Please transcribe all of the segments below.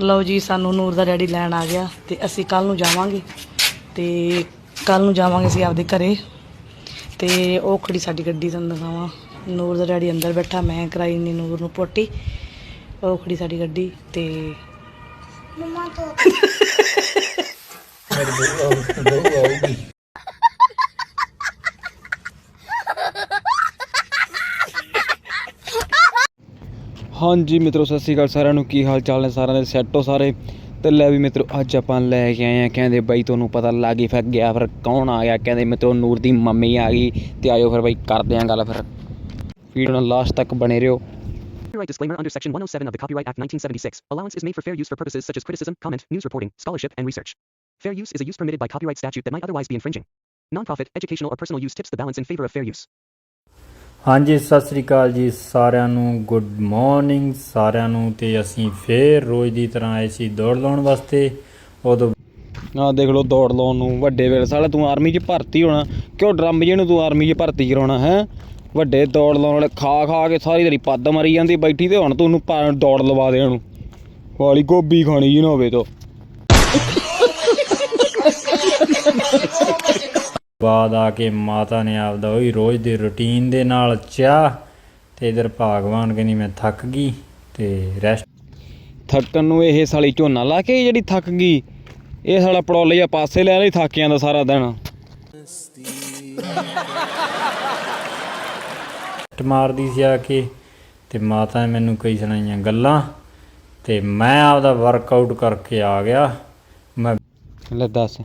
ਲਓ ਜੀ ਸਾਨੂੰ ਨੂਰ ਦਾ ਡੈਡੀ ਲੈਣ ਆ ਗਿਆ ਤੇ ਅਸੀਂ ਕੱਲ ਨੂੰ ਜਾਵਾਂਗੇ ਤੇ ਕੱਲ ਨੂੰ ਜਾਵਾਂਗੇ ਅਸੀਂ ਆਪਦੇ ਘਰੇ ਤੇ ਉਹ ਖੜੀ ਸਾਡੀ ਗੱਡੀ ਤੁਹਾਨੂੰ ਦਿਖਾਵਾਂ ਨੂਰ ਦਾ ਡੈਡੀ ਅੰਦਰ ਬੈਠਾ ਮੈਂ ਕਰਾਈ ਨੀ ਨੂਰ ਨੂੰ ਪੋਟੀ ਉਹ ਖੜੀ ਸਾਡੀ ਗੱਡੀ ਤੇ ਮਮਾ ਤੋਂ ਹਾਂਜੀ ਮਿੱਤਰੋ ਸਤਿ ਸ਼੍ਰੀ ਅਕਾਲ ਸਾਰਿਆਂ ਨੂੰ ਕੀ ਹਾਲ ਚਾਲ ਨੇ ਸਾਰਿਆਂ ਦੇ ਸੈੱਟ ਹੋ ਸਾਰੇ ਤੇ ਲੈ ਵੀ ਮਿੱਤਰੋ ਅੱਜ ਆਪਾਂ ਲੈ ਕੇ ਆਏ ਆ ਕਹਿੰਦੇ ਬਾਈ ਤੁਹਾਨੂੰ ਪਤਾ ਲੱਗ ਗਈ ਫਿਰ ਗਿਆ ਫਿਰ ਕੌਣ ਆ ਗਿਆ ਕਹਿੰਦੇ ਮਿੱਤਰੋ ਨੂਰ ਦੀ ਮੰਮੀ ਆ ਗਈ ਤੇ ਆਇਓ ਫਿਰ ਬਾਈ ਕਰਦੇ ਆਂ ਗੱਲ ਫਿਰ ਵੀਡੀਓ ਨਾਲ ਲਾਸਟ ਤੱਕ ਬਣੇ ਰਹੋ Copyright disclaimer under Section 107 of the Copyright Act 1976. Allowance is made for fair use for purposes such as criticism, comment, news reporting, scholarship, and research. Fair use is a use permitted by copyright statute that might otherwise be infringing. Non-profit, educational, or personal use tips the balance in favor of fair use. ਹਾਂਜੀ, ਸਤਿ ਸ੍ਰੀ ਅਕਾਲ ਜੀ ਸਾਰਿਆਂ ਨੂੰ। Good morning ਸਾਰਿਆਂ ਨੂੰ ਤੇ ਅਸੀਂ ਫੇਰ ਰੋਜ਼ ਦੀ ਤਰ੍ਹਾਂ ਆਏ ਸੀ ਦੌੜ ਲਾਉਣ ਵਾਸਤੇ। ਉਦੋਂ ਆਹ ਦੇਖ ਲਓ ਦੌੜ ਲਾਉਣ ਨੂੰ ਵੱਡੇ ਵੇਲੇ ਸਾਲਾ ਤੂੰ ਆਰਮੀ 'ਚ ਭਰਤੀ ਹੋਣਾ। ਕਿਉਂ ਡਰਮ ਜਿਹਨੂੰ ਤੂੰ ਆਰਮੀ 'ਚ ਭਰਤੀ ਕਰਾਉਣਾ, ਹੈ? ਵੱਡੇ ਦੌੜ ਲਾਉਣ ਵਾਲੇ ਖਾ ਖਾ ਕੇ ਸਾਰੀ ਤੇਰੀ ਪੱਦ ਮਰੀ ਜਾਂਦੀ ਬੈਠੀ ਤੇ ਹੁਣ ਤੂੰ ਉਹਨੂੰ ਦੌੜ ਲਵਾ ਦੇ ਉਹਨੂੰ। ਵਾਲੀ ਗੋਭੀ ਖਾਣੀ ਜੀ ਨਾ ਹੋਵੇ ਤੋ। ਬਾਅਦ ਆ ਕੇ ਮਾਤਾ ਨੇ ਆਪਦਾ ਉਹੀ ਰੋਜ਼ ਦੇ ਰੁਟੀਨ ਦੇ ਨਾਲ ਚਾਹ ਤੇ ਇਧਰ ਭਾਗਵਾਨ ਕਹਿੰਦੀ ਮੈਂ ਥੱਕ ਗਈ ਤੇ ਰੈਸਟ ਥੱਕਣ ਨੂੰ ਇਹ ਸਾਲੀ ਝੋਨਾ ਲਾ ਕੇ ਜਿਹੜੀ ਥੱਕ ਗਈ। ਇਹ ਸਾਲਾ ਪੜੋਲੇ ਜਾਂ ਪਾਸੇ ਲੈ ਲਈ ਥੱਕ ਜਾਂਦਾ ਸਾਰਾ ਦਿਨ। ਮਾਰਦੀ ਸੀ ਆ ਕੇ ਤੇ ਮਾਤਾ ਨੇ ਮੈਨੂੰ ਕਈ ਸੁਣਾਈਆਂ ਗੱਲਾਂ ਤੇ ਮੈਂ ਆਪਦਾ ਵਰਕਆਊਟ ਕਰਕੇ ਆ ਗਿਆ। ਮੈਂ ਲੈ ਦੱਸ।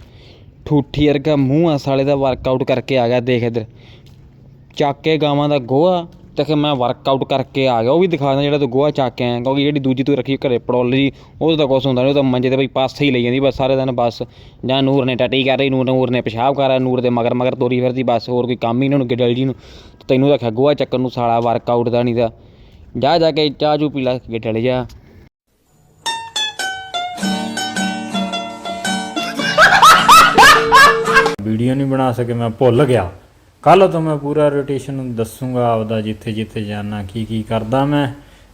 ਠੂਠੀ ਵਰਗਾ ਮੂੰਹ ਆ ਸਾਲੇ ਦਾ ਵਰਕਆਊਟ ਕਰਕੇ ਆ ਗਿਆ, ਦੇਖ ਇੱਧਰ। ਚੱਕ ਕੇ ਗਾਵਾਂ ਦਾ ਗੋਹਾ ਤੇ ਕਿ ਮੈਂ ਵਰਕਆਊਟ ਕਰਕੇ ਆ ਗਿਆ। ਉਹ ਵੀ ਦਿਖਾ ਦਿੰਦਾ ਜਿਹੜਾ ਤੂੰ ਗੋਹਾ ਚੱਕ ਕੇ ਆਇਆ, ਕਿਉਂਕਿ ਜਿਹੜੀ ਦੂਜੀ ਤੂੰ ਰੱਖੀ ਘਰੇ ਪੜੋਲ ਜੀ ਉਹ ਤਾਂ ਕੁਛ ਹੁੰਦਾ ਨਹੀਂ ਉਹ ਤਾਂ ਮੰਜੇ ਤੇ ਬਈ ਪਾਸੇ ਹੀ ਲਈ ਜਾਂਦੀ, ਬਸ ਸਾਰੇ ਦਿਨ ਬਸ। ਜਾਂ ਨੂਰ ਨੇ ਟੱਟੀ ਕਰ ਰਹੀ ਨੂਰ ਨੂਰ ਨੇ ਪਿਸ਼ਾਬ ਕਰ ਰਿਹਾ ਨੂਰ ਦੇ ਮਗਰ ਮਗਰ ਤੋਰੀ ਫਿਰਦੀ, ਬਸ ਹੋਰ ਕੋਈ ਕੰਮ ਹੀ ਇਹਨਾਂ ਨੂੰ ਗਿੱਡਲ ਜੀ ਨੂੰ। ਤੈਨੂੰ ਰੱਖਿਆ ਗੋਹਾ ਚੱਕਣ ਨੂੰ ਸਾਲਾ ਵਰਕਆਊਟ ਦਾ ਨਹੀਂ ਦਾ ਜਾ ਜਾ ਕੇ ਚਾਹ ਚੂ ਪੀ ਲੈ ਗਿੱਡਲ ਜਾ। ਵੀਡੀਓ ਨਹੀਂ ਬਣਾ ਸਕੇ, ਮੈਂ ਭੁੱਲ ਗਿਆ। ਕੱਲ ਤੋਂ ਮੈਂ ਪੂਰਾ ਰੋਟੇਸ਼ਨ ਦੱਸੂਗਾ ਆਪਦਾ ਜਿੱਥੇ ਜਿੱਥੇ ਜਾਣਾ, ਕੀ ਕੀ ਕਰਦਾ ਮੈਂ।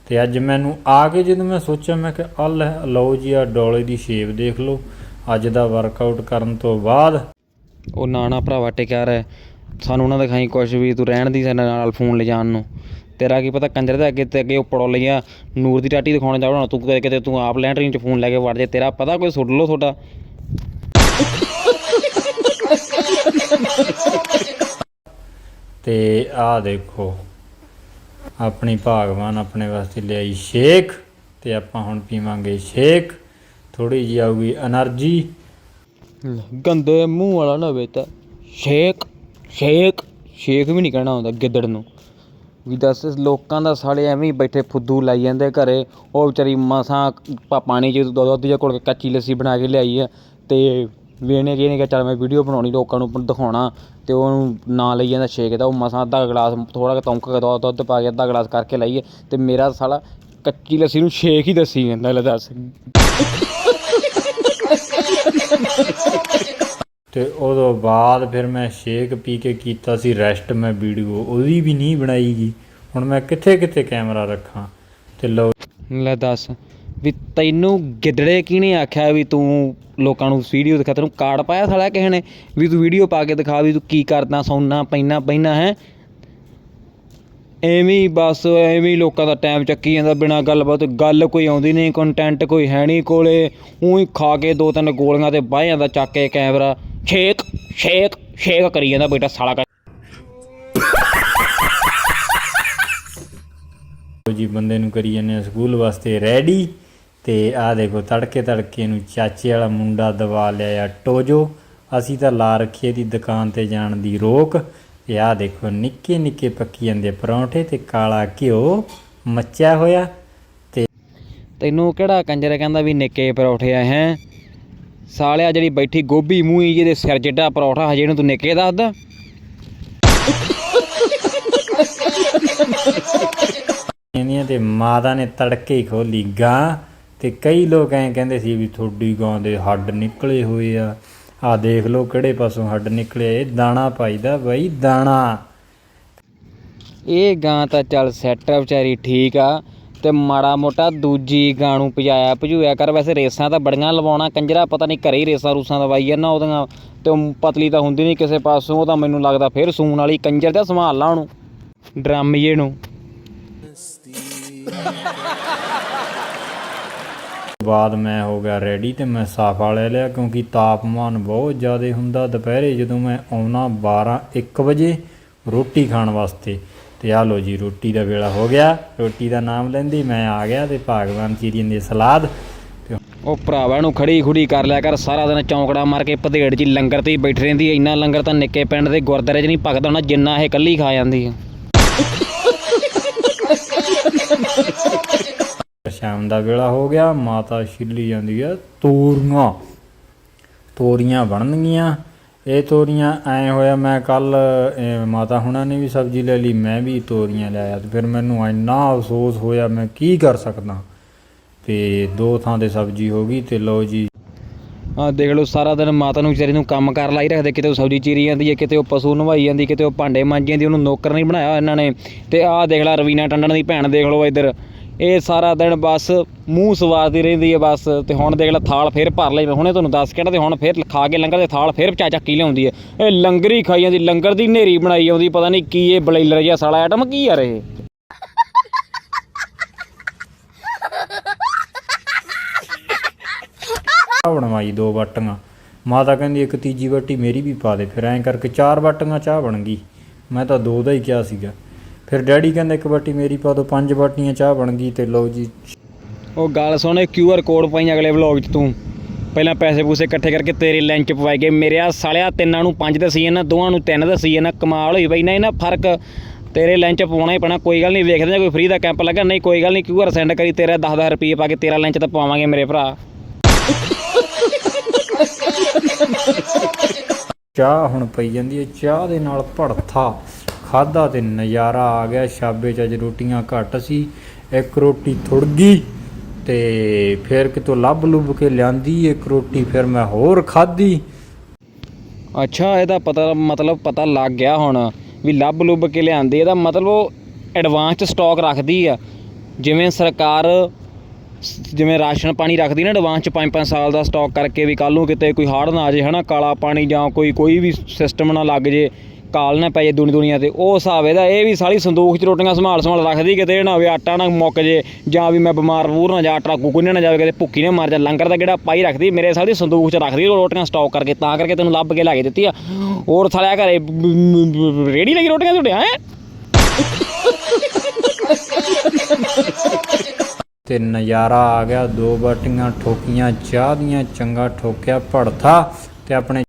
ਤੇ ਅੱਜ ਮੈਨੂੰ ਆ ਕੇ ਜਦੋਂ ਮੈਂ ਸੋਚਿਆ, ਮੈਂ ਕਿ ਆ ਲਓ ਜੀ ਆ ਡੋਲੇ ਦੀ ਸ਼ੇਪ ਦੇਖ ਲਓ। ਅੱਜ ਦਾ ਵਰਕਆਊਟ ਕਰਨ ਤੋਂ ਬਾਅਦ ਉਹ ਨਾ ਭਰਾਵਾ ਟਿਕਿਆ ਰਹਿ। ਸਾਨੂੰ ਉਹਨਾਂ ਦਿਖਾਈ ਕੁਛ ਵੀ, ਤੂੰ ਰਹਿਣ ਦੀ ਸਾਡੇ ਨਾਲ ਫੋਨ ਲਿਜਾਣ ਨੂੰ। ਤੇਰਾ ਕੀ ਪਤਾ ਕੰਜਰ ਦੇ ਅੱਗੇ ਤੇ ਅੱਗੇ ਉੱਪੜੋ ਪੜੋ ਲਈਆਂ, ਨੂਰ ਦੀ ਟਾਟੀ ਦਿਖਾਉਣ ਜਾਵਣਾ ਤੂੰ ਕਿਤੇ ਕਿਤੇ ਤੂੰ ਆਪ ਲੈਂਟਰਿੰਗ 'ਚ ਫੋਨ ਲੈ ਕੇ ਵੜ ਜੇ। ਤੇਰਾ ਪਤਾ ਕੋਈ ਸੁੱਟ ਲੋ ਤੁਹਾਡਾ। ਤੇ ਆਹ ਦੇਖੋ, ਆਪਣੀ ਭਾਗਵਾਨ ਆਪਣੇ ਵਾਸਤੇ ਲਿਆਈ ਸ਼ੇਕ ਤੇ ਆਪਾਂ ਹੁਣ ਪੀਵਾਂਗੇ ਸ਼ੇਕ। ਥੋੜੀ ਜਿਹੀ ਆਊਗੀ એનર્ਜੀ ਗੰਦੇ ਮੂੰਹ ਵਾਲਾ ਨਾ ਹੋਵੇ ਤਾਂ। ਸ਼ੇਕ ਸ਼ੇਕ ਸ਼ੇਖ ਵੀ ਨਹੀਂ ਕਹਿਣਾ ਹੁੰਦਾ ਗਿੱਦੜ ਨੂੰ। ਵੀ ਦੱਸ, ਲੋਕਾਂ ਦਾ ਸਾਲੇ ਐਵੇਂ ਹੀ ਬੈਠੇ ਫੁੱਦੂ ਲਾਈ ਜਾਂਦੇ ਘਰੇ। ਉਹ ਵਿਚਾਰੀ ਮਸਾਂ ਪਾਣੀ ਚ ਦੁੱਧ ਜਿਹਾ ਕੋਲ ਕੱਚੀ ਲੱਸੀ ਬਣਾ ਕੇ ਲਿਆਈ ਆ ਤੇ ਵੇਣੇ ਕਿ ਇਹਨੇ ਕਿਹਾ ਚੱਲ ਮੈਂ ਵੀਡੀਓ ਬਣਾਉਣੀ ਲੋਕਾਂ ਨੂੰ ਦਿਖਾਉਣਾ। ਤੇ ਉਹਨੂੰ ਨਾਂ ਲਈ ਜਾਂਦਾ ਸ਼ੇਕ ਦਾ ਉਹ ਮਸਾਂ ਅੱਧਾ ਗਲਾਸ ਥੋੜਾ ਜਿਹਾ ਤੌਂਕ ਕੇ ਦੁੱਧ ਦੁੱਧ ਪਾ ਕੇ ਅੱਧਾ ਗਲਾਸ ਕਰਕੇ ਲਾਈਏ। ਤੇ ਮੇਰਾ ਸਾਲਾ ਕੱਚੀ ਲੱਸੀ ਨੂੰ ਸ਼ੇਕ ਹੀ ਦੱਸੀ ਜਾਂਦਾ ਲੈ ਦੱਸ। ਤੇ ਉਦੋਂ ਬਾਅਦ ਫਿਰ ਮੈਂ ਸ਼ੇਕ ਪੀ ਕੇ ਕੀਤਾ ਸੀ ਰੈਸਟ ਮੈਂ ਵੀਡੀਓ ਉਹਦੀ ਵੀ ਨਹੀਂ ਬਣਾਈਗੀ ਹੁਣ ਮੈਂ ਕਿੱਥੇ ਕਿੱਥੇ ਕੈਮਰਾ ਰੱਖਾਂ? ਤੇ ਲਓ। ਲੈ ਦੱਸ। ਵੀ ਤੈਨੂੰ ਗਿੱਦੜੇ ਕਿਹਨੇ ਆਖਿਆ ਵੀ ਤੂੰ ਲੋਕਾਂ ਨੂੰ ਵੀਡੀਓ ਦਿਖਾ, ਤੈਨੂੰ ਕਾਰਡ ਪਾਇਆ ਸਾਲਾ ਕਿਸੇ ਨੇ ਵੀ ਤੂੰ ਵੀਡੀਓ ਪਾ ਕੇ ਦਿਖਾ ਵੀ ਤੂੰ ਕੀ ਕਰਦਾ ਸੌਣਾ ਪੈਣਾ ਪੈਣਾ ਹੈ। ਐਵੇਂ ਹੀ ਬਸ, ਐਵੇਂ ਹੀ ਲੋਕਾਂ ਦਾ ਟਾਈਮ ਚੱਕੀ ਜਾਂਦਾ ਬਿਨਾਂ ਗੱਲਬਾਤ, ਗੱਲ ਕੋਈ ਆਉਂਦੀ ਨਹੀਂ ਕੰਟੈਂਟ ਕੋਈ ਹੈ ਨਹੀਂ ਕੋਲੇ। ਉਹੀ ਖਾ ਕੇ ਦੋ ਤਿੰਨ ਗੋਲੀਆਂ ਤੇ ਬਾਹ ਜਾਂਦਾ ਚੱਕ ਕੇ ਕੈਮਰਾ। ਛੇਕ ਛੇਕ ਛੇਕ ਕਰੀ ਜਾਂਦਾ ਬੇਟਾ ਸਾਲਾ ਜੀ ਬੰਦੇ ਨੂੰ ਕਰੀ ਜਾਂਦੇ ਆ ਸਕੂਲ ਵਾਸਤੇ ਰੈਡੀ ਤੇ ਆਹ ਦੇਖੋ ਤੜਕੇ ਤੜਕੇ ਨੂੰ ਚਾਚੇ ਵਾਲਾ ਮੁੰਡਾ ਦਵਾ ਲਿਆ ਆ ਟੋਜੋ। ਅਸੀਂ ਤਾਂ ਲਾ ਰੱਖੀ ਦੀ ਦੁਕਾਨ ਤੇ ਜਾਣ ਦੀ ਰੋਕ। ਤੇ ਆਹ ਦੇਖੋ ਨਿੱਕੇ ਨਿੱਕੇ ਪੱਕੀ ਜਾਂਦੇ ਪਰੌਂਠੇ ਤੇ ਕਾਲਾ ਘਿਓ ਮੱਚਿਆ ਹੋਇਆ ਤੇ ਤੈਨੂੰ ਕਿਹੜਾ ਕੰਜਰ ਕਹਿੰਦਾ ਵੀ ਨਿੱਕੇ ਪਰੌਠੇ ਆ ਹੈ? ਸਾਲਿਆ ਜਿਹੜੀ ਬੈਠੀ ਗੋਭੀ ਮੂੰਹੀ ਜਿਹਦੇ ਸਿਰ ਜਿੱਡਾ ਪਰੌਠਾ ਹਜੇ ਨੂੰ ਤੂੰ ਨਿੱਕੇ ਦੱਸਦਾ ਇਹਦੀਆਂ ਤੇ ਮਾਤਾ ਨੇ ਤੜਕੇ ਹੀ ਖੋਲੀ ਗਾਂ। ਤੇ ਕਈ ਲੋਕ ਐਂ ਕਹਿੰਦੇ ਸੀ ਵੀ ਤੁਹਾਡੀ ਗਾਂ ਦੇ ਹੱਡ ਨਿਕਲੇ ਹੋਏ ਆ। ਆ ਦੇਖ ਲਓ ਕਿਹੜੇ ਪਾਸੋਂ ਹੱਡ ਨਿਕਲੇ ਇਹ ਦਾਣਾ ਪਾਈਦਾ ਬਈ, ਦਾਣਾ। ਇਹ ਗਾਂ ਤਾਂ ਚੱਲ ਸੈੱਟ ਆ ਵਿਚਾਰੀ, ਠੀਕ ਆ। ਤੇ ਮਾੜਾ ਮੋਟਾ ਦੂਜੀ ਗਾਂ ਨੂੰ ਪਜਾਇਆ ਭਜੂਇਆ ਕਰ। ਵੈਸੇ ਰੇਸਾਂ ਤਾਂ ਬੜੀਆਂ ਲਵਾਉਣਾ, ਕੰਜਰਾ ਪਤਾ ਨਹੀਂ ਘਰੇ ਹੀ ਰੇਸਾਂ ਰੂਸਾਂ ਦਵਾਈ ਜਾਂਦਾ ਉਹਦੀਆਂ। ਤੇ ਉਹ ਪਤਲੀ ਤਾਂ ਹੁੰਦੀ ਨਹੀਂ ਕਿਸੇ ਪਾਸੋਂ, ਉਹ ਤਾਂ ਮੈਨੂੰ ਲੱਗਦਾ ਫਿਰ ਸੂਣ ਵਾਲੀ ਕੰਜਰ ਤੇ ਸੰਭਾਲ ਲਾ ਉਹਨੂੰ। ਡਰਮੀਏ ਨੂੰ। ਬਾਅਦ ਮੈਂ ਹੋ ਗਿਆ ਰੈਡੀ ਤੇ ਮੈਂ ਸਾਫਾ ਲੈ ਲਿਆ ਕਿਉਂਕਿ ਤਾਪਮਾਨ ਬਹੁਤ ਜ਼ਿਆਦਾ ਹੁੰਦਾ ਦੁਪਹਿਰੇ ਜਦੋਂ ਮੈਂ ਆਉਣਾ 12 1 ਵਜੇ ਰੋਟੀ ਖਾਣ ਵਾਸਤੇ। ਤੇ ਆ ਲੋ ਜੀ, ਰੋਟੀ ਦਾ ਵੇਲਾ ਹੋ ਗਿਆ। ਰੋਟੀ ਦਾ ਨਾਮ ਲੈਂਦੀ ਮੈਂ ਆ ਗਿਆ ਤੇ ਭਾਗਵਾਨ ਚੀਰੀਆਂ ਦੀ ਸਲਾਦ ਉਹ ਭਰਾਵਾ ਨੂੰ ਖੜੀ ਖੁੜੀ ਕਰ ਲਿਆ ਕਰ, ਸਾਰਾ ਦਿਨ ਚੌਂਕੜਾ ਮਾਰ ਕੇ ਭਦੇੜ 'ਚ ਲੰਗਰ ਤੇ ਹੀ ਬੈਠੀ ਰਹਿੰਦੀ ਐ ਇੰਨਾ ਲੰਗਰ ਤਾਂ ਨਿੱਕੇ ਪਿੰਡ ਦੇ ਗੁਰਦਾਰੇ 'ਚ ਨਹੀਂ ਪਕਦਾ ਹੋਣਾ, ਜਿੰਨਾ ਇਹ ਇਕੱਲੀ ਖਾ ਜਾਂਦੀ ਹੈ। ਸ਼ਾਮ ਦਾ ਵੇਲਾ ਹੋ ਗਿਆ, ਮਾਤਾ ਛਿੱਲੀ ਜਾਂਦੀ ਹੈ ਤੋਰੀਆਂ। ਤੋਰੀਆਂ ਬਣਨਗੀਆਂ। ਇਹ ਤੋਰੀਆਂ ਐ ਹੋਇਆ, ਮੈਂ ਕੱਲ ਮਾਤਾ ਹੁਣਾਂ ਨੇ ਵੀ ਸਬਜ਼ੀ ਲੈ ਲਈ, ਮੈਂ ਵੀ ਤੋਰੀਆਂ ਲਿਆਇਆ ਤੇ ਫਿਰ ਮੈਨੂੰ ਇੰਨਾ ਅਫਸੋਸ ਹੋਇਆ, ਮੈਂ ਕੀ ਕਰ ਸਕਦਾ? ਤੇ ਦੋ ਥਾਂ ਤੇ ਸਬਜ਼ੀ ਹੋ ਗਈ ਤੇ ਲਓ ਜੀ। ਆ ਦੇਖ ਲਓ, ਸਾਰਾ ਦਿਨ ਮਾਤਾ ਨੂੰ ਵਿਚਾਰੀ ਨੂੰ ਕੰਮ ਕਰ ਲਾਈ ਰੱਖਦੇ, ਕਿਤੇ ਉਹ ਸਬਜ਼ੀ ਚੀਰੀ ਜਾਂਦੀ ਹੈ, ਕਿਤੇ ਉਹ ਪਸ਼ੂ ਨਵਾਈ ਜਾਂਦੀ, ਕਿਤੇ ਉਹ ਭਾਂਡੇ ਮਾਂਜੀ ਜਾਂਦੀ, ਉਹਨੂੰ ਨੌਕਰ ਨਹੀਂ ਬਣਾਇਆ ਇਹਨਾਂ ਨੇ। ਤੇ ਆਹ ਦੇਖ ਲੈ ਰਵੀਨਾ ਟੰਡਨ ਦੀ ਭੈਣ, ਦੇਖ ਲਓ ਇੱਧਰ। ਇਹ ਸਾਰਾ ਦਿਨ ਬਸ ਮੂੰਹ ਸਵਾਰਦੀ ਰਹਿੰਦੀ ਹੈ ਬਸ, ਤੇ ਹੁਣ ਦੇਖ ਲੈ ਥਾਲ ਫੇਰ ਭਰ ਲਈ ਮੈਂ, ਹੁਣੇ ਤੁਹਾਨੂੰ ਦੱਸ ਕੇ ਤੇ ਹੁਣ ਫੇਰ ਖਾ ਕੇ ਲੰਗਰ ਦੇ ਥਾਲ ਫੇਰ ਚਾ ਚੱਕੀ ਲਿਆਉਂਦੀ ਹੈ? ਇਹ ਲੰਗਰ ਹੀ ਖਾਈ ਜਾਂਦੀ, ਲੰਗਰ ਦੀ ਨੇਰੀ ਬਣਾਈ ਆਉਂਦੀ ਪਤਾ ਨਹੀਂ ਕੀ ਇਹ ਬਲੇਲਰ ਜਿਹਾ ਸਾਲਾ ਆਈਟਮ ਕੀ ਯਾਰ ਇਹ? ਬਣਵਾਈ ਦੋ ਬਾਟੀਆਂ, ਮਾਤਾ ਕਹਿੰਦੀ ਇੱਕ ਤੀਜੀ ਬਾਟੀ ਮੇਰੀ ਵੀ ਪਾ ਦੇ, ਫਿਰ ਐਂ ਕਰਕੇ ਚਾਰ ਬਾਟੀਆਂ ਚਾਹ ਬਣ ਗਈ, ਮੈਂ ਤਾਂ ਦੋ ਦਾ ਹੀ ਕਿਹਾ ਸੀਗਾ। ਫਿਰ ਡੈਡੀ ਕਹਿੰਦਾ ਇੱਕ ਬਾਟੀ ਮੇਰੀ ਪਾ ਦੋ ਪੰਜ ਬਾਟੀਆਂ ਚਾਹ ਬਣ ਗਈ ਤੇ ਲਓ ਜੀ। ਉਹ ਗੱਲ ਸੁਣ ਕਿਊ ਆਰ ਕੋਡ ਪਾਈ ਅਗਲੇ ਵਲੌਗ 'ਚ ਤੂੰ। ਪਹਿਲਾਂ ਪੈਸੇ ਪੂਸੇ ਇਕੱਠੇ ਕਰਕੇ ਤੇਰੇ ਲਾਈਨ 'ਚ ਪਵਾਏ ਗਏ। ਮੇਰੇ ਆ ਸਾਲਿਆ ਤਿੰਨਾਂ ਨੂੰ ਪੰਜ ਦਸੀ ਨਾ ਦੋਵਾਂ ਨੂੰ ਤਿੰਨ ਦਸੀ ਨਾ ਕਮਾਲ ਹੋਈ ਬਈ ਨਾ ਇਹਨਾਂ ਫ਼ਰਕ। ਤੇਰੇ ਲਾਈਨ 'ਚ ਪਵਾਉਣਾ ਹੀ ਪੈਣਾ ਕੋਈ ਗੱਲ ਨਹੀਂ ਵੇਖਦੇ ਕੋਈ ਫ੍ਰੀ ਦਾ ਕੈਂਪ ਲੱਗਾ ਨਹੀਂ ਕੋਈ ਗੱਲ ਨਹੀਂ ਕਿਊ ਆਰ ਸੈਂਡ ਕਰੀ ਤੇਰਾ 10-10 ਰੁਪਏ ਪਾ ਕੇ ਤੇਰਾ ਲਾਈਨ 'ਚ ਤਾਂ ਪਵਾਵਾਂਗੇ ਮੇਰੇ ਭਰਾ। ਚਾਹ ਹੁਣ ਪਈ ਜਾਂਦੀ ਹੈ ਚਾਹ ਦੇ ਨਾਲ ਭੜਥਾ। ਖਾਦਾ ਤੇ ਨਜ਼ਾਰਾ ਆ ਗਿਆ। ਸ਼ਾਬੇ ਚ ਅੱਜ ਰੋਟੀਆਂ ਘੱਟ ਸੀ, ਇੱਕ ਰੋਟੀ ਥੁੜ ਗਈ ਤੇ ਫਿਰ ਕਿਤੋਂ ਲੱਭ ਲੁੱਭ ਕੇ ਲਿਆਂਦੀ, ਇੱਕ ਰੋਟੀ ਫਿਰ ਮੈਂ ਹੋਰ ਖਾਧੀ। ਅੱਛਾ, ਇਹਦਾ ਪਤਾ ਮਤਲਬ ਪਤਾ ਲੱਗ ਗਿਆ ਹੁਣ ਵੀ ਲੱਭ ਲੁੱਭ ਕੇ ਲਿਆਂਦੀ। ਇਹਦਾ ਮਤਲਬ ਉਹ ਐਡਵਾਂਸ 'ਚ ਸਟਾਕ ਰੱਖਦੀ ਆ। ਜਿਵੇਂ ਸਰਕਾਰ ਜਿਵੇਂ ਰਾਸ਼ਨ ਪਾਣੀ ਰੱਖਦੀ ਨਾ ਐਡਵਾਂਸ 'ਚ 5-5 ਸਾਲ ਦਾ ਸਟਾਕ ਕਰਕੇ ਵੀ ਕੱਲ ਨੂੰ ਕਿਤੇ ਕੋਈ ਹਾੜ ਨਾ ਆ ਜੇ ਹਨਾ, ਕਾਲਾ ਪਾਣੀ ਜਾਂ ਕੋਈ ਕੋਈ ਵੀ ਸਿਸਟਮ ਨਾ ਲੱਗ ਜੇ ਕਾਲ ਨਾ ਪੈ ਜੇ ਦੁਨੀ ਦੁਨੀਆ ਤੇ, ਉਹ ਹਿਸਾਬ ਇਹਦਾ, ਇਹ ਵੀ ਸਾਲੀ ਸੰਦੂਕ 'ਚ ਰੋਟੀਆਂ ਸੰਭਾਲ ਸੰਭਾਲ ਰੱਖਦੀ ਕਿਤੇ ਨਾ ਹੋਵੇ, ਆਟਾ ਨਾ ਮੁੱਕ ਜੇ, ਜਾਂ ਵੀ ਮੈਂ ਬਿਮਾਰ ਬੂਰ ਨਾ ਜਾ ਆਟਾ ਕੁਕੁਨੇ ਨਾ ਜਾਵੇ, ਕਿਤੇ ਭੁੱਖੀ ਨਾ ਮਰ ਜਾ, ਲੰਗਰ ਦਾ ਕਿਹੜਾ ਪਾਈ ਰੱਖਦੀ, ਮੇਰੇ ਸਾਲੀ ਸੰਦੂਕ 'ਚ ਰੱਖਦੀ ਰੋਟੀਆਂ ਸਟਾਕ ਕਰਕੇ, ਤਾਂ ਕਰਕੇ ਤੈਨੂੰ ਲੱਭ ਕੇ ਲਾ ਕੇ ਦਿੱਤੀ ਆ। ਹੋਰ ਸਾਲਿਆ ਘਰੇ ਰੇੜੀ ਲੱਗੀ ਰੋਟੀਆਂ ਤੁਹਾਡੇ ਹੈ? ਤੇ ਨਜ਼ਾਰਾ ਆ ਗਿਆ, ਦੋ ਬਾਟੀਆਂ ਠੋਕੀਆਂ, ਚਾਹ ਦੀਆਂ ਚੰਗਾ ਠੋਕਿਆ ਭੜਥਾ, ਤੇ ਆਪਣੇ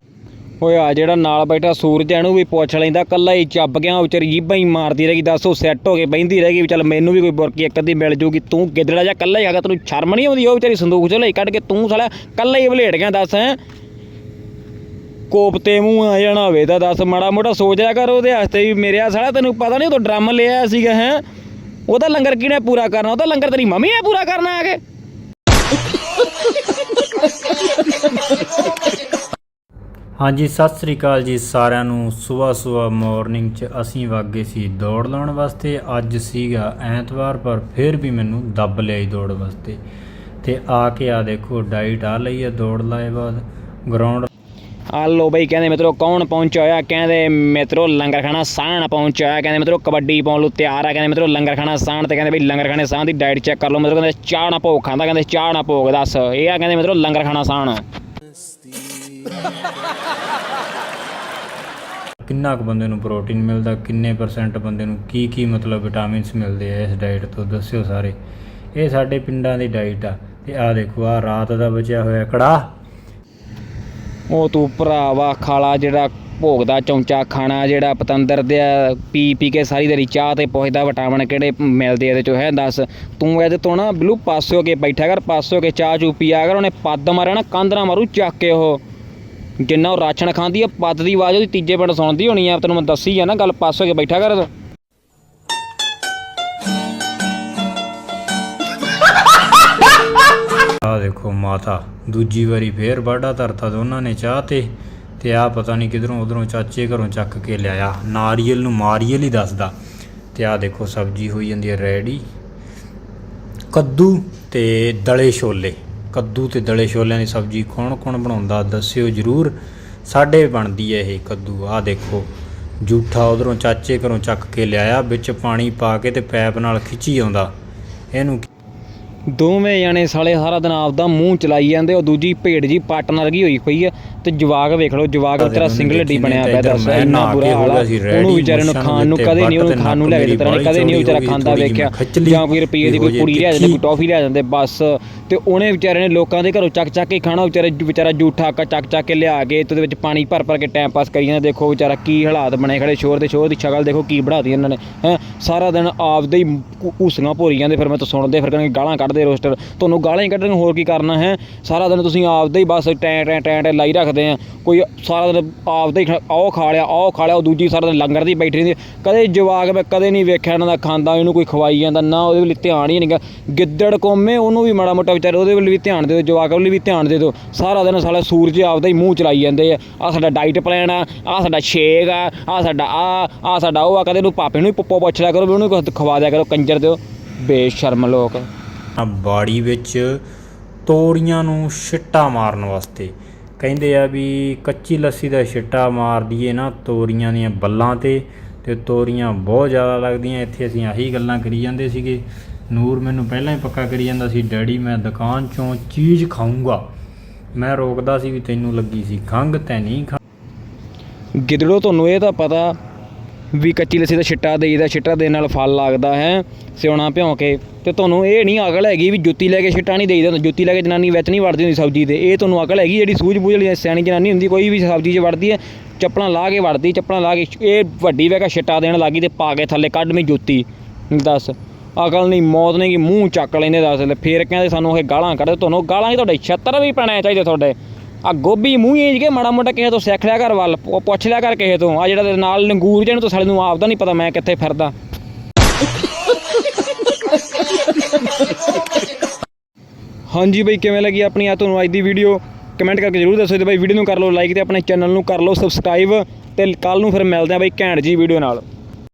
ਓਏ ਆ ਜਿਹੜਾ ਨਾਲ ਬੈਠਾ ਸੂਰਜ ਇਹਨੂੰ ਵੀ ਪੁੱਛ ਲੈਂਦਾ, ਕੱਲਾ ਹੀ ਚੱਬ ਗਿਆ, ਉਹ ਵਿਚਾਰੀ ਜੀਬਾਂ ਹੀ ਮਾਰਦੀ ਰਹੇਗੀ ਦੱਸ, ਉਹ ਸੈੱਟ ਹੋ ਕੇ ਬਹਿੰਦੀ ਰਹੇਗੀ ਵੀ ਚੱਲ ਮੈਨੂੰ ਵੀ ਕੋਈ ਬੁਰਕੀ ਇੱਕ ਅੱਧੀ ਮਿਲ ਜੂਗੀ। ਤੂੰ ਗਿੱਦੜਾ ਜਾਂ, ਕੱਲਾ ਹੀ ਹੈਗਾ ਤੈਨੂੰ ਸ਼ਰਮ ਨਹੀਂ ਆਉਂਦੀ? ਉਹ ਵਿਚਾਰੀ ਸੰਦੂਕ ਚੋਂ ਲਈ ਕੱਢ ਕੇ ਤੂੰ ਸਾਲਾ ਕੱਲਾ ਹੀ ਵਲੇਟ ਗਿਆ, ਦੱਸ, ਹੈ? ਕੋਪਤੇ ਮੂੰਹ ਆ ਜਾਣਾ ਹੋਵੇ ਤਾਂ ਦੱਸ, ਮਾੜਾ ਮੋਟਾ ਸੋਚ ਸੋਚਿਆ ਕਰ ਉਹਦੇ ਵਾਸਤੇ ਵੀ ਮੇਰੇ ਆ ਸਾਲਾ ਤੈਨੂੰ ਪਤਾ ਨਹੀਂ ਉਹ ਡਰਮ ਲਿਆ ਸੀਗਾ, ਹੈ? ਉਹਦਾ ਲੰਗਰ ਕਿਹਨੇ ਪੂਰਾ ਕਰਨਾ? ਉਹਦਾ ਲੰਗਰ ਤੇਰੀ ਮੰਮੀ ਨੇ ਪੂਰਾ ਕਰਨਾ ਆ ਕੇ। ਹਾਂਜੀ ਸਤਿ ਸ੍ਰੀ ਅਕਾਲ ਜੀ ਸਾਰਿਆਂ ਨੂੰ। ਸਵੇਰ ਸਵੇਰ ਮਾਰਨਿੰਗ 'ਚ ਅਸੀਂ ਵਾਗੇ ਸੀ ਦੌੜ ਲਾਉਣ ਵਾਸਤੇ। ਅੱਜ ਸੀਗਾ ਐਤਵਾਰ ਪਰ ਫਿਰ ਵੀ ਮੈਨੂੰ ਦੱਬ ਲਿਆ ਈ ਦੌੜ ਵਾਸਤੇ। ਤੇ ਆ ਕੇ ਆ ਦੇਖੋ ਡਾਈਟ ਆ ਲਈ ਹੈ ਦੌੜ ਲਾਏ ਬਾਅਦ। ਗਰਾਊਂਡ ਆ ਲੋ ਬਈ ਕਹਿੰਦੇ ਮਿੱਤਰੋ ਕੌਣ ਪਹੁੰਚਿਆ ਹੋਇਆ? ਕਹਿੰਦੇ ਮਿੱਤਰੋ ਲੰਗਰ ਖਾਣਾ ਸਾਣ ਪਹੁੰਚਿਆ ਹੋਇਆ। ਕਹਿੰਦੇ ਮਿੱਤਰੋ ਕਬੱਡੀ ਪਾਉਣ ਨੂੰ ਤਿਆਰ ਆ। ਕਹਿੰਦੇ ਮਿੱਤਰੋ ਲੰਗਰ ਖਾਣਾ ਸਾਣ ਤੇ ਕਹਿੰਦੇ ਬਈ ਲੰਗਰ ਖਾਣੇ ਸਾਣ ਦੀ ਡਾਈਟ ਚੈੱਕ ਕਰ ਲਓ। ਮਿੱਤਰੋ ਕਹਿੰਦੇ ਚਾਹ ਨਾ ਭੋਗ ਖਾਂਦਾ ਕਹਿੰਦੇ ਚਾਹ ਨਾ ਭੋਗ ਦੱਸ। ਇਹ ਆ ਕਹਿੰਦੇ ਮਿੱਤਰੋ ਲੰਗਰ ਖਾਣਾ ਸਾਣ ਕਿੰਨਾ ਕੁ ਬੰਦੇ ਨੂੰ ਪ੍ਰੋਟੀਨ ਮਿਲਦਾ, ਕਿੰਨੇ ਪਰਸੈਂਟ ਬੰਦੇ ਨੂੰ ਕੀ ਕੀ ਮਤਲਬ ਵਿਟਾਮਿਨਸ ਮਿਲਦੇ ਆ ਇਸ ਡਾਈਟ ਤੋਂ, ਦੱਸਿਓ ਸਾਰੇ। ਇਹ ਸਾਡੇ ਪਿੰਡਾਂ ਦੀ ਡਾਈਟ ਆ। ਤੇ ਆ ਦੇਖੋ ਆ ਰਾਤ ਦਾ ਬਚਿਆ ਹੋਇਆ ਕੜਾਹ। ਉਹ ਤੂੰ ਭਰਾਵਾ, ਖਾਲਾ ਜਿਹੜਾ ਭੋਗਦਾ ਚੌਂਚਾ ਖਾਣਾ, ਜਿਹੜਾ ਪਤੰਦਰ ਦੇ ਪੀ ਪੀ ਕੇ ਸਾਰੀ ਦਿਹਾੜੀ ਚਾਹ ਤੇ ਪੁੱਛਦਾ ਵਿਟਾਮਿਨ ਕਿਹੜੇ ਮਿਲਦੇ ਇਹਦੇ ਚੋਂ, ਹੈ ਦੱਸ। ਤੂੰ ਇਹਦੇ ਤੋਂ ਨਾ ਬਲੂ ਪਾਸੇ ਹੋ ਕੇ ਬੈਠਾ ਕਰ, ਪਾਸੇ ਹੋ ਕੇ ਚਾਹ ਚੂ ਪੀਆ ਕਰ, ਉਹਨੇ ਪੱਦ ਮਾਰਿਆ ਨਾ, ਕੰਧ ਨਾ ਮਾਰੂ, ਚੱਕ ਕੇ ਉਹ। ਜਿੰਨਾ ਉਹ ਰਾਸ਼ਨ ਖਾਂਦੀ ਆ ਪੱਦ ਦੀ ਆਵਾਜ਼ ਉਹਦੀ ਤੀਜੇ ਪਿੰਡ ਸੁਣਦੀ ਹੋਣੀ ਆ, ਤੈਨੂੰ ਮੈਂ ਦੱਸੀ ਆ ਨਾ, ਗੱਲ ਪਾਸ ਹੋ ਕੇ ਬੈਠਾ ਕਰ। ਆ ਦੇਖੋ ਮਾਤਾ, ਦੂਜੀ ਵਾਰੀ ਫੇਰ ਬਾੜਾ ਧਰਤਾ ਦੋਨਾਂ ਨੇ ਚਾਹ ਤੇ ਤੇ ਆ ਪਤਾ ਨਹੀਂ ਕਿਧਰੋਂ ਉਧਰੋਂ ਚਾਚੇ ਘਰੋਂ ਚੱਕ ਕੇ ਲਿਆਇਆ। ਨਾਰੀਅਲ ਨੂੰ ਮਾਰੀਅਲ ਹੀ ਦੱਸਦਾ। ਤੇ ਆ ਦੇਖੋ ਸਬਜ਼ੀ ਹੋਈ ਜਾਂਦੀ ਹੈ ਰੈਡੀ। ਕੱਦੂ ਤੇ ਦਲੇ ਛੋਲੇ। ਕੱਦੂ ਤੇ ਦਲੇ ਛੋਲਿਆਂ ਦੀ ਸਬਜ਼ੀ ਕੌਣ ਕੌਣ ਬਣਾਉਂਦਾ, ਦੱਸਿਓ ਜਰੂਰ। ਸਾਡੇ ਬਣਦੀ ਹੈ ਇਹ ਕੱਦੂ, ਆਹ ਦੇਖੋ। ਜੂਠਾ ਉਧਰੋਂ ਚਾਚੇ ਘਰੋਂ ਚੱਕ ਕੇ ਲਿਆਇਆ, ਵਿੱਚ ਪਾਣੀ ਪਾ ਕੇ ਤੇ ਪੈਪ ਨਾਲ ਖਿੱਚੀ ਆਉਂਦਾ। ਇਹਨੂੰ ਦੋਵੇਂ ਜਾਣੇ ਸਾਲੇ ਸਾਰਾ ਦਿਨ ਆਪਦਾ ਮੂੰਹ ਚਲਾਈ ਜਾਂਦੇ ਉਹ ਦੂਜੀ ਭੇਡ ਜੀ ਪੱਟ ਨਰਗੀ ਹੋਈ ਪਈ ਆ। ਤੇ ਜਵਾਕ ਵੇਖ ਲਓ ਜਵਾਕ ਉਹਦੇ ਤੇਰਾ ਸਿੰਗਲ ਡੀ ਬਣਿਆ ਪਿਆ ਤੇ ਦੱਸ ਮੈਂ ਇੰਨਾ ਬੁਰਾ ਹਾਲ ਉਹਨੂੰ ਵਿਚਾਰੇ ਨੂੰ ਖਾਣ ਨੂੰ ਕਦੇ ਨਹੀਂ ਉਹਨੂੰ ਤੇ ਖਾਣ ਨੂੰ ਲੈ ਕੇ ਨੱਕ ਕਦੇ ਨਹੀਂ ਉਹ ਵਿਚਾਰਾ ਖਾਂਦਾ ਵੇਖਿਆ। ਜਾਂ ਕੋਈ ਰੁਪਈਏ ਦੀ ਕੋਈ ਪੁੜੀ ਲਿਆ ਜਾਂਦੇ ਕੋਈ। ਟੌਫੀ ਲਿਆ ਜਾਂਦੇ ਬਸ। ਤੇ ਉਹਨੇ ਵਿਚਾਰੇ ਨੇ ਲੋਕਾਂ ਦੇ ਘਰੋਂ ਚੱਕ ਚੱਕ ਕੇ ਖਾਣਾ ਵਿਚਾਰੇ ਵਿਚਾਰਾ ਜੂਠਾ ਕ ਚੱਕ ਚੱਕ ਕੇ ਲਿਆ ਕੇ ਤੇ ਉਹਦੇ ਵਿੱਚ ਪਾਣੀ ਭਰ ਭਰ ਕੇ ਟਾਈਮ ਪਾਸ ਕਰੀ ਜਾਂਦੇ। ਦੇਖੋ ਵਿਚਾਰਾ ਕੀ ਹਾਲਾਤ ਬਣੇ ਖੜੇ ਸ਼ੋਰ ਦੇ ਸ਼ੋਰ ਦੀ ਸ਼ਕਲ ਦੇਖੋ ਕੀ ਬਣਾਤੀ ਇਹਨਾਂ ਨੇ ਹੈ। ਸਾਰਾ ਦਿਨ ਆਪਦੇ ਹੀ ਘੂਸੀਆਂ ਭੋਰੀ ਜਾਂਦੇ ਫਿਰ ਮੈਂ ਤਾਂ ਸੁਣਦੇ ਫਿਰ ਕਹਿੰਦੇ ਗਾਲਾਂ ਕੱਢਦੇ ਰੋਸਟਰ। ਤੁਹਾਨੂੰ ਗਾਲਾਂ ਹੀ ਕੱਢਣ ਨੂੰ ਹੋਰ ਕੀ ਕਰਨਾ ਹੈ? ਸਾਰਾ ਦਿਨ ਤੁਸੀਂ ਆਪਦੇ ਹੀ ਬਸ ਟੈਂ ਟੈਂ ਟੈਂ ਟੈਂ ਲਾਈ ਰੱਖਦੇ ਆ। ਕੋਈ ਸਾਰਾ ਦਿਨ ਆਪਦੇ ਹੀ ਖਾ- ਖਾ ਲਿਆ ਆਹ ਖਾ ਲਿਆ, ਉਹ ਦੂਜੀ ਸਾਰਾ ਦਿਨ ਲੰਗਰ ਦੀ ਬੈਠੀ ਰਹਿੰਦੀ ਕਦੇ ਜਵਾਕ ਮੈਂ ਕਦੇ ਨਹੀਂ ਵੇਖਿਆ ਇਹਨਾਂ ਦਾ ਖਾਂਦਾ, ਇਹਨੂੰ ਕੋਈ ਖਵਾਈ ਜਾਂਦਾ, ਨਾ ਉਹਦੇ ਵੱਲ ਧਿਆਨ ਹੀ ਨਹੀਂਗਾ। ਗਿੱਦੜ ਕੋਮੇ, ਉਹਨੂੰ ਵੀ ਮਾੜਾ ਮੋਟਾ ਵਿਚਾਰੇ, ਉਹਦੇ ਵੱਲ ਵੀ ਧਿਆਨ ਦੇ ਦਿਓ, ਜਵਾਕ ਵੱਲ ਵੀ ਧਿਆਨ ਦੇ ਦਿਓ। ਸਾਰਾ ਦਿਨ ਸਾਲਾ ਸੂਰਜ ਆਪਦਾ ਹੀ ਮੂੰਹ ਚਲਾਈ ਜਾਂਦੇ ਆ। ਆ ਸਾਡਾ ਡਾਈਟ ਪਲਾਨ ਆ ਆ ਸਾਡਾ ਸ਼ੇਕ ਆ ਆ ਸਾਡਾ ਆ ਆ ਸਾਡਾ ਉਹ ਆ। ਕਦੇ ਨੂੰ ਪਾਪੇ ਨੂੰ ਹੀ ਪੁੱਪੋ ਪੁੱਛ ਲਿਆ ਕਰੋ, ਵੀ ਉਹਨੂੰ ਕੁਛ ਖਵਾ ਦਿਆ ਕਰੋ, ਕੰਜਰ ਦਿਓ। ਬੇਸ਼ਰਮ ਲੋਕ। ਬਾੜੀ ਵਿੱਚ ਤੋਰੀਆਂ ਨੂੰ ਛਿੱਟਾ ਮਾਰਨ ਵਾਸਤੇ। ਕਹਿੰਦੇ ਆ ਵੀ ਕੱਚੀ ਲੱਸੀ ਦਾ ਛਿੱਟਾ ਮਾਰ ਦਈਏ ਨਾ ਤੋਰੀਆਂ ਦੀਆਂ ਬੱਲਾਂ ਤੇ ਤੇ ਤੋਰੀਆਂ ਬਹੁਤ ਜ਼ਿਆਦਾ ਲੱਗਦੀਆਂ। ਇੱਥੇ ਅਸੀਂ ਆਹੀ ਗੱਲਾਂ ਕਰੀ ਜਾਂਦੇ ਸੀਗੇ। ਨੂਰ ਮੈਨੂੰ ਪਹਿਲਾਂ ਹੀ ਪੱਕਾ ਕਰੀ ਜਾਂਦਾ ਸੀ, ਡੈਡੀ, ਮੈਂ ਦੁਕਾਨ ਚੋਂ ਚੀਜ਼ ਖਾਊਂਗਾ। ਮੈਂ ਰੋਕਦਾ ਸੀ ਵੀ ਤੈਨੂੰ ਲੱਗੀ ਸੀ ਖੰਘ, ਤੈ ਨਹੀਂ ਖਾ ਗਿੱਦੜੋ, ਤੁਹਾਨੂੰ ਇਹ ਤਾਂ ਪਤਾ ਵੀ ਕੱਚੀ ਲੱਸੀ ਦਾ ਛਿੱਟਾ ਦੇਈਦਾ ਛਿੱਟਾ ਦੇਣ ਨਾਲ ਫਲ ਲੱਗਦਾ ਹੈ, ਸਿਉਣਾ ਭਿਉਂ ਕੇ। ਤੇ ਤੁਹਾਨੂੰ ਇਹ ਨਹੀਂ ਅਕਲ ਹੈਗੀ ਵੀ ਜੁੱਤੀ ਲੈ ਕੇ ਛਿੱਟਾ ਨਹੀਂ ਦੇਈਦਾ, ਜੁੱਤੀ ਲੈ ਕੇ ਜਨਾਨੀ ਵਿੱਚ ਨਹੀਂ ਵੜਦੀ ਹੁੰਦੀ ਸਬਜ਼ੀ ਦੇ। ਇਹ ਤੁਹਾਨੂੰ ਅਕਲ ਹੈਗੀ ਜਿਹੜੀ ਸੂਝ-ਬੂਝ ਵਾਲੀ ਸਿਆਣੀ ਜਨਾਨੀ ਹੁੰਦੀ, ਕੋਈ ਵੀ ਸਬਜ਼ੀ 'ਚ ਵੜਦੀ ਹੈ, ਚੱਪਲਾਂ ਲਾ ਕੇ ਵੜਦੀ, ਚੱਪਲਾਂ ਲਾ ਕੇ ਇਹ ਵੱਡੀ ਵੇਗਾ ਛਿੱਟਾ ਦੇਣ ਲੱਗੀ ਤੇ ਪਾ ਕੇ ਥੱਲੇ ਕੱਢਵੀਂ ਜੁੱਤੀ। ਦੱਸ, ਅਕਲ ਨਹੀਂ, ਮੌਤ ਨਹੀਂ ਕਿ ਮੂੰਹ ਚੱਕ ਲੈਂਦੇ ਦੱਸ ਲੈ ਫੇਰ ਕਹਿੰਦੇ ਸਾਨੂੰ ਇਹ ਗਾਲਾਂ ਕੱਢਦੇ ਤੁਹਾਨੂੰ ਗਾਲਾਂ ਹੀ ਤੁਹਾਡੇ ਛੱਤਰ ਵੀ ਪੈਣਾ ਚਾਹੀਦੇ ਤੁਹਾਡੇ। ਆ ਗੋਭੀ ਮੂੰਹ ਇੰਜ ਕੇ ਮਾੜਾ ਮੋਟਾ ਕਿਸੇ ਤੋਂ ਸਿੱਖ ਲਿਆ ਕਰ, ਵੱਲ ਪੁ- ਪੁੱਛ ਲਿਆ ਕਰ ਕਿਸੇ ਤੋਂ। ਆ ਜਿਹੜਾ ਤੇਰੇ ਨਾਲ ਲੰਗੂਰ ਜਿਹਨੂੰ ਤਾਂ ਸਾਲੇ ਨੂੰ ਆਪਦਾ ਨਹੀਂ ਪਤਾ ਮੈਂ ਕਿੱਥੇ ਫਿਰਦਾ। ਹਾਂਜੀ ਬਈ, ਕਿਵੇਂ ਲੱਗੀ ਆਪਣੀ ਆ ਤੁਹਾਨੂੰ ਅੱਜ ਦੀ ਵੀਡੀਓ ਕਮੈਂਟ ਕਰਕੇ ਜਰੂਰ ਦੱਸੋ ਤੇ ਬਈ ਵੀਡੀਓ ਨੂੰ ਕਰ ਲਓ ਲਾਈਕ ਤੇ ਆਪਣੇ ਚੈਨਲ ਨੂੰ ਕਰ ਲਓ ਸਬਸਕ੍ਰਾਈਬ ਤੇ ਕੱਲ ਨੂੰ ਫਿਰ ਮਿਲਦੇ ਆ ਬਈ ਘੈਂਟ ਜੀ ਵੀਡੀਓ ਨਾਲ।